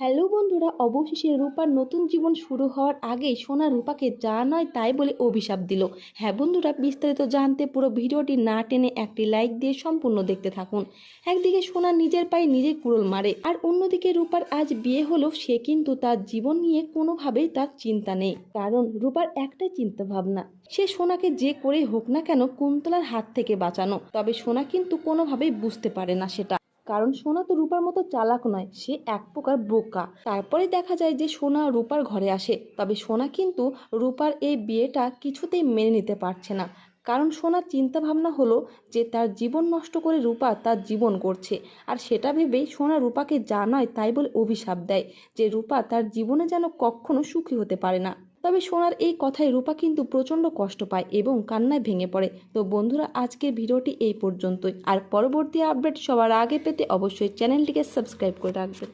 Hello বন্ধুরা, অবশেষে রূপার নতুন জীবন শুরু হওয়ার আগেই সোনা রূপাকে যা নয় তাই বলে অভিশাপ দিল। হ্যাঁ বন্ধুরা, বিস্তারিত জানতে পুরো ভিডিওটি না টেনে একটি লাইক দিয়ে সম্পূর্ণ দেখতে থাকুন। একদিকে সোনা নিজের পায়ে নিজে কুড়োল মারে, আর অন্যদিকে রূপার আজ বিয়ে হলেও সে কিন্তু তার জীবন নিয়ে কোনোভাবেই তার চিন্তা নেই, কারণ রূপার একটাই চিন্তা ভাবনা সে সোনাকে যে করেই হোক না কেন কুন্তলার হাত থেকে বাঁচানো। তবে সোনা কিন্তু কোনোভাবেই বুঝতে পারে না সেটা। কারণ সোনা তো রূপার মতো চালাক নয়, সে এক প্রকার বোকা। তারপরে দেখা যায় যে সোনা রূপার ঘরে আসে, তবে সোনা কিন্তু রূপার এই বিয়েটা কিছুতেই মেনে নিতে পারছে না। কারণ সোনার চিন্তা ভাবনা হলো যে তার জীবন নষ্ট করে রূপা তার জীবন করছে, আর সেটা ভেবেই সোনা রূপাকে যা নয় তাই বলে অভিশাপ দেয়, যে রূপা তার জীবনে যেন কখনো সুখী হতে পারে না। তবে সোনার এই কথায় রূপা কিন্তু প্রচণ্ড কষ্ট পায় এবং কান্নায় ভেঙে পড়ে। তো বন্ধুরা, আজকের ভিডিওটি এই পর্যন্তই। আর পরবর্তী আপডেট সবার আগে পেতে অবশ্যই চ্যানেলটিকে সাবস্ক্রাইব করে রাখবেন।